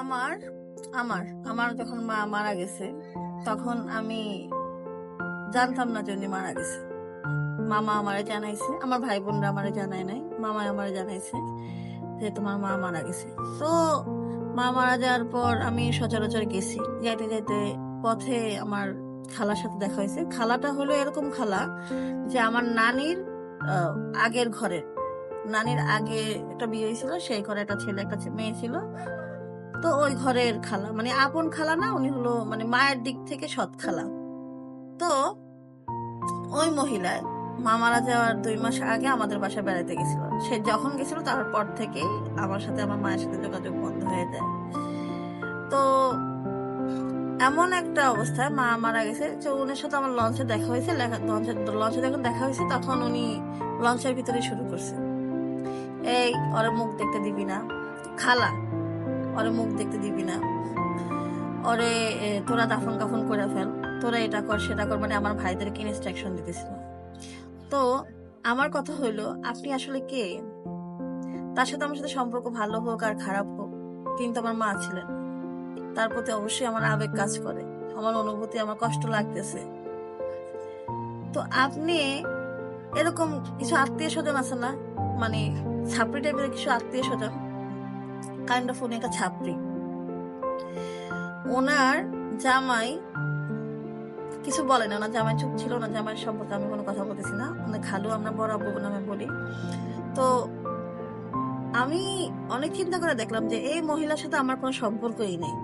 আমার আমার আমার যখন মা মারা গেছে, তখন আমি জানতাম না যে উনি মারা গেছে। মামা আমারে জানাইছে, আমার ভাই বোনরা আমারে জানায় নাই মামা আমারে জানাইছে যে তোমার মা মারা গেছে। তো মা মারা যাওয়ার পর আমি সচরাচর গেছি। যাইতে যাইতে পথে আমার খালার সাথে দেখা হয়েছে। খালাটা হলো এরকম খালা যে আমার নানির আগের ঘরের। নানির আগে একটা বিয়ে হয়েছিল, সেই ঘরে একটা ছেলে, একটা মেয়ে ছিল। তো ওই ঘরের খালা মানে আপন খালা না, উনি হলো মানে মায়ের দিক থেকে সৎ খালা। তো ওই মহিলায় মা মারা যাওয়ার দুই মাস আগে আমাদের বাসায় বেড়াতে গেছিল। সে যখন গেছিল তারপর থেকেই আমার সাথে আমার মায়ের সাথে যোগাযোগ বন্ধ হয়ে যায়। তো এমন একটা অবস্থায় মা মারা গেছে। তো উনার সাথে আমার লঞ্চে দেখা হয়েছে লঞ্চে লঞ্চে যখন দেখা হয়েছে তখন উনি লঞ্চের ভিতরে শুরু করছে। এই, ওরে মুখ দেখতে দিবি না। খালা ওরে মুখ দেখতে দিবি না। ওরে তোরা দাফন কাফন করে ফেল। তোরা এটা কর, সেটা কর মানে আমার ভাইদেরকে ইনস্ট্রাকশন দিতেছিল। তো আমার কথা হইল, আপনি আসলে কে? তার সাথে আমার সাথে সম্পর্ক ভালো হোক আর খারাপ হোক কিন্তু আমার মা ছিলেন। তার প্রতি অবশ্যই আমার আবেগ কাজ করে। আমার অনুভূতি, আমার কষ্ট লাগতেছে। তো আপনি এরকম কিছু আত্মীয় স্বজন আছে না? মানে ছাপড়ি টাইপের কিছু আত্মীয় স্বজন? কাইন্ড অফ উনি একটা ছাপড়ি ওনার জামাই কিছু বলে না, ওনার জামাই চুপ ছিল না জামাই সম্পর্কে আমি কোনো কথা বলতেছি না। ওনার খালু, আমরা বড় আব্বু নামে বলি। তো আমি অনেক চিন্তা করে দেখলাম যে এই মহিলার সাথে আমার কোনো সম্পর্কই নেই।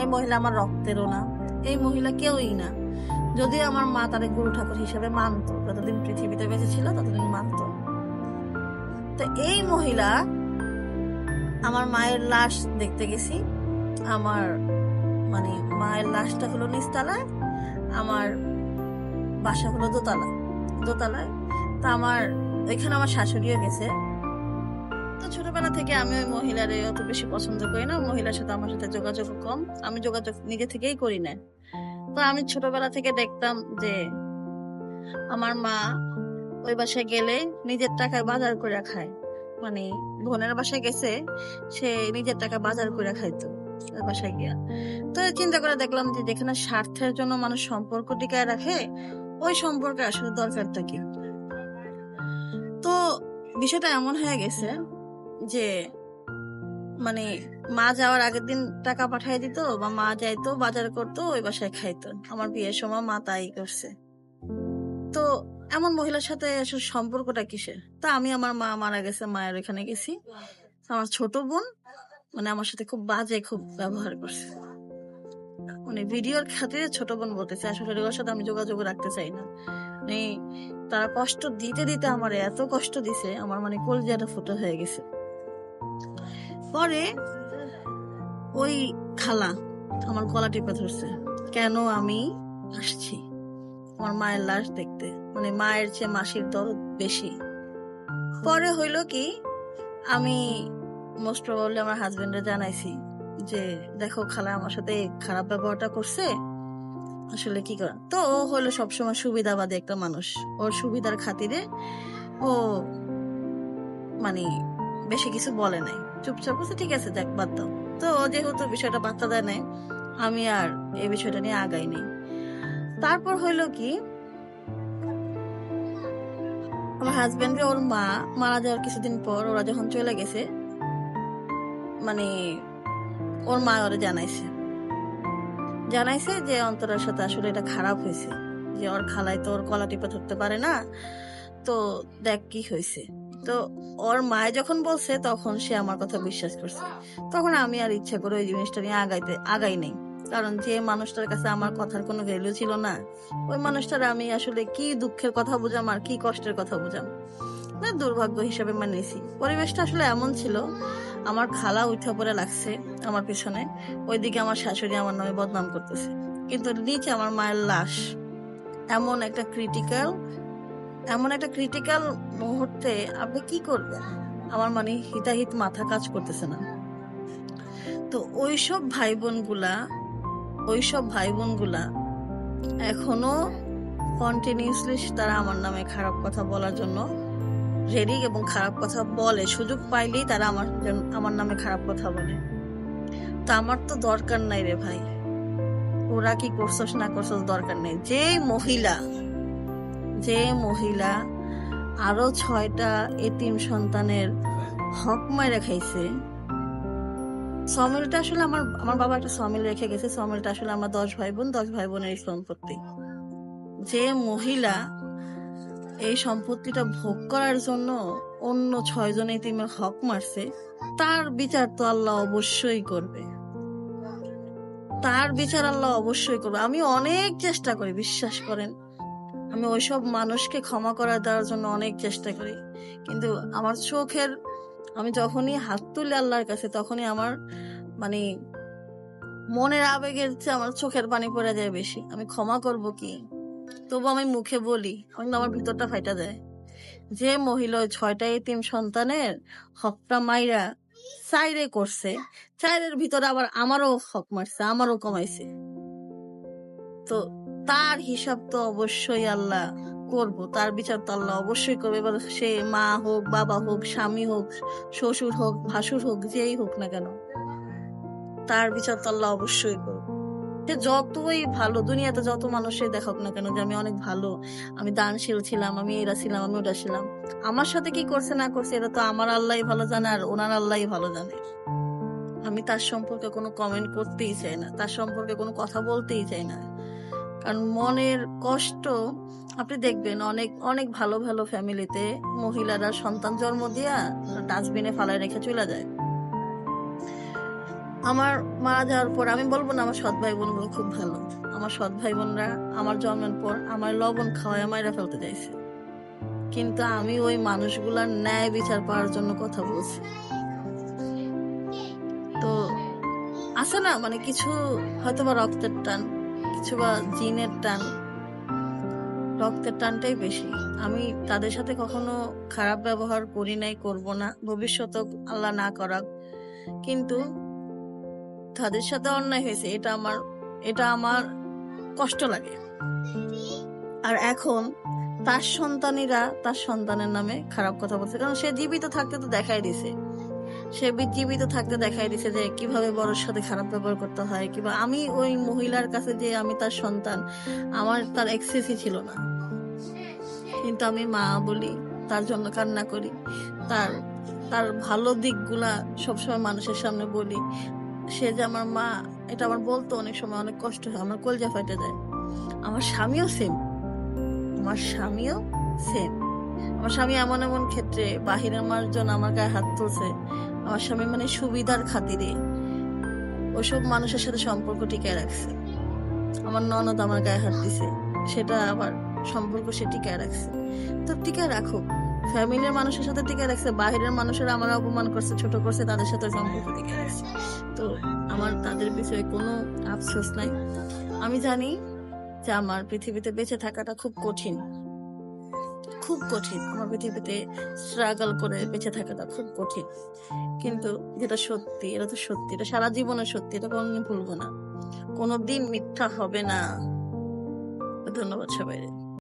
এই মহিলা আমার রক্তেরও না, এই মহিলা কেউই না। যদি আমার মা তারে গুরু ঠাকুর হিসেবে মানতো, যতদিন পৃথিবীতে বেঁচে ছিল, ততদিন মানতো। তো এই মহিলা আমার মায়ের লাশ দেখতে গেছি। আমার মানে মায়ের লাশটা হলো নিচতলায়, আমার বাসা হলো দোতলা, দোতলায়। তা আমার ওইখানে আমার শাশুড়িও গেছে। তো ছোটবেলা থেকে আমি ওই মহিলার অত বেশি পছন্দ করি না। মহিলার সাথে আমার সাথে যোগাযোগ কম। আমি যোগাযোগ নিজে থেকেই করি না। তো আমি ছোটবেলা থেকে দেখতাম যে আমার মা ওই বাসায় গেলে নিজের টাকায় বাজার করে খায়। মানে বোনের বাসায় গেছে, সে নিজের টাকা বাজার করে খাইতো বাসায় গিয়া। তো চিন্তা করে দেখলাম যে যেখানে স্বার্থের জন্য মানুষ সম্পর্ক টিকায় রাখে, ওই সম্পর্কে আসলে দরকারটা কি? তো বিষয়টা এমন হয়ে গেছে যে মানে মা যাওয়ার আগের দিন টাকা পাঠিয়ে দিত বা মা যাইতো, বাজার করতো, ওই বাসায় খাইতো। আমার বিয়ের সময় মা তাই করছে। তো এমন মহিলার সাথে আসলে সম্পর্কটা কিসের? তা আমি আমার মা মারা গেছে, মায়ের ওখানে গেছি। আমার ছোট বোন মানে আমার সাথে খুব বাজে খুব ব্যবহার করছে। মানে ভিডিওর খাতিরে ছোট বোন বলতেছে, আসলে ওর সাথে আমি যোগাযোগ রাখতে চাই না। মানে তারা কষ্ট দিতে দিতে আমার এত কষ্ট দিছে, আমার মানে কলজাটা ফুটো হয়ে গেছে। পরে ওই খালা আমার গলা টিপে ধরছে, কেন আমি আসছি? আমার মায়ের লাশ দেখতে। মানে মায়ের চেয়ে মাসির দরদ বেশি। পরে হইল কি, আমি মোস্ট প্রবাবলি আমার হাজবেন্ডে জানাইছি যে, দেখো খালা, আমার সাথে খারাপ ব্যবহারটা করছে। আসলে কি করা? তো ও হলো সবসময় সুবিধাবাদী একটা মানুষ। ওর সুবিধার খাতিরে ও মানে বেশি কিছু বলে নাই। চুপচাপ বলছে, ঠিক আছে, দেখ, বাদ তো ও যেহেতু বিষয়টা বার্তা দেয় নাই, আমি আর এই বিষয়টা নিয়ে আগাই নেই। তারপর হইল কি, আমার হাজবেন্ডে ওর মা মারা যাওয়ার কিছুদিন পর ওরা যখন চলে গেছে মানে ওর মা ওরা জানাইছে। জানাইছে যে অন্তরের সাথে আসলে এটা খারাপ হয়েছে, যে ওর খালাই তো ওর কলা টিপে ধরতে পারে না, তো দেখ কি হয়েছে। তো ওর মায় যখন বলছে তখন সে আমার কথা বিশ্বাস করছে। তখন আমি আর ইচ্ছা করে ওই জিনিসটা নিয়ে আগাইতে, আগাই নেই। কারণ যে মানুষটার কাছে আমার কথার কোনো ভ্যালু ছিল না, ওই মানুষটার আমি আসলে কি দুঃখের কথা বুঝাম আর কি কষ্টের কথা বুঝাম? না দুর্ভাগ্য হিসাবে মানিয়েছি। পরিবেশটা আসলে এমন ছিল, আমার খালা উঠা পড়ে লাগছে আমার পিছনে, ওইদিকে আমার শাশুড়ি আমার নামে বদনাম করতেছে। কিন্তু নিচে আমার মায়ের লাশ, এমন একটা ক্রিটিক্যাল এমন একটা ক্রিটিক্যাল মুহূর্তে আপনি কি করবেন? আমার মানে হিতাহিত মাথা কাজ করতেছে না। তো ওইসব ভাই বোনগুলা ওইসব ভাই বোনগুলা এখনও কন্টিনিউসলি তারা আমার নামে খারাপ কথা বলার জন্য রেডি এবং খারাপ কথা বলে। সুযোগ পাইলেই তারা আমার আমার নামে খারাপ কথা বলে। তা আমার তো দরকার নাই রে ভাই। ওরা কি করছস না করছস দরকার নেই। যে মহিলা যে মহিলা আরও ছয়টা এতিম সন্তানের হক মাইরা খাইছে সমিলটা আসলে আমার আমার বাবা একটা সমিল রেখে গেছে। সমিলটা আসলে আমরা দশ ভাই বোন দশ ভাই বোনের এই সম্পত্তি। যে মহিলা এই সম্পত্তিটা ভোগ করার জন্য অন্য ছয়জন এতিমের হক মারছে, তার বিচার তো আল্লাহ অবশ্যই করবে। তার বিচার আল্লাহ অবশ্যই করবে। আমি অনেক চেষ্টা করি, বিশ্বাস করেন। আমি ওইসব মানুষকে ক্ষমা করা দেওয়ার জন্য অনেক চেষ্টা করি। কিন্তু আমার চোখের আমি যখনই হাত তুলি আল্লাহর কাছে, তখনই আমার মানে মনের আবেগের চেয়ে আমার চোখের পানি পড়ে যায় বেশি। আমি ক্ষমা করব কি? তবু আমি মুখে বলি কিন্তু আমার ভিতরটা ফাইটা দেয় যে মহিলা ছয়টা এতিম সন্তানের হকটা মাইরা চাইরে করছে চাইরের ভিতরে আবার আমারও হক মারছে, আমারও কমাইছে। তো তার হিসাব তো অবশ্যই আল্লাহ করব, তার বিচার তো আল্লাহ অবশ্যই করবে। এবার সে মা হোক, বাবা হোক, স্বামী হোক, শ্বশুর হোক, ভাসুর হোক, যেই হোক না কেন, তার বিচার তো আল্লাহ অবশ্যই করবে। সে যতই ভালো, দুনিয়াতে যত মানুষই দেখাক না কেন যে আমি অনেক ভালো, আমি দানশীল ছিলাম, আমি এরা ছিলাম, আমি ওটা ছিলাম। আমার সাথে কি করছে না করছে এটা তো আমার আল্লাহ ভালো জানে আর ওনার আল্লাহ ভালো জানে। আমি তার সম্পর্কে কোনো কমেন্ট করতেই চাই না, তার সম্পর্কে কোনো কথা বলতেই চাই না। কারণ মনের কষ্ট, আপনি দেখবেন অনেক অনেক ভালো ভালো ফ্যামিলিতে মহিলারা সন্তান জন্ম দিয়া ডাস্টবিনে ফালায় রেখে চলে যায়। আমার মারা যাওয়ার পর আমি বলব না আমার সৎ ভাই বোনগুলো খুব ভালো। আমার সৎ ভাই বোনরা আমার জন্মের পর আমার লবণ খাওয়ায় মায়েরা ফেলতে চাইছে। কিন্তু আমি ওই মানুষগুলার ন্যায় বিচার পাওয়ার জন্য কথা বলছি। তো আছে না মানে কিছু হয়তো বা রক্তের টান। কিছু বা জিনের টান, রক্তের টানটাই বেশি। আমি তাদের সাথে কখনো খারাপ ব্যবহার করি নাই, করব না। ভবিষ্যতে আল্লাহ না করাক। কিন্তু তাদের সাথে অন্যায় হয়েছে, এটা আমার এটা আমার কষ্ট লাগে। আর এখন তার সন্তানীরা তার সন্তানের নামে খারাপ কথা বলছে। কারণ সে জীবিত থাকতে তো দেখাই দিছে সে জীবিত থাকতে দেখাই দিছে যে কীভাবে বড়র সাথে খারাপ ব্যবহার করতে হয়। কিংবা আমি ওই মহিলার কাছে যে আমি তার সন্তান, আমার তার এক্সেসই ছিল না। কিন্তু আমি মা বলি, তার জন্য কান্না করি। তার তার ভালো দিকগুলা সবসময় মানুষের সামনে বলি। সে যে আমার মা, এটা আমার বলতো অনেক সময় অনেক কষ্ট হয়, আমার কলজা ফাইটে যায়। আমার স্বামীও সেম আমার স্বামীও সেম আমার স্বামী এমন এমন ক্ষেত্রে বাহিরের মানুষজন আমার গায়ে হাত তুলছে। আমার স্বামী মানে সুবিধার খাতিরে ওসব মানুষের সাথে সম্পর্ক টিকায় রাখছে। আমার ননদ আমার গায়ে হাত দিছে, সেটা আবার সম্পর্ক সে টিকায় রাখছে। তো টিকায় রাখুক, ফ্যামিলির মানুষের সাথে টিকায় রাখছে, বাহিরের মানুষেরা আমার অপমান করছে, ছোট করছে, তাদের সাথে সম্পর্ক টিকায় রাখছে। তো আমার তাদের বিষয়ে কোনো আফসোস নাই। আমি জানি যে আমার পৃথিবীতে বেঁচে থাকাটা খুব কঠিন। খুব কঠিন। আমার পৃথিবীতে স্ট্রাগল করে বেঁচে থাকাটা খুব কঠিন। কিন্তু যেটা সত্যি, এটা তো সত্যি, এটা সারা জীবনে সত্যি, এটা কোনোদিন ভুলবো না। কোনোদিন মিথ্যা হবে না। ধন্যবাদ সবাই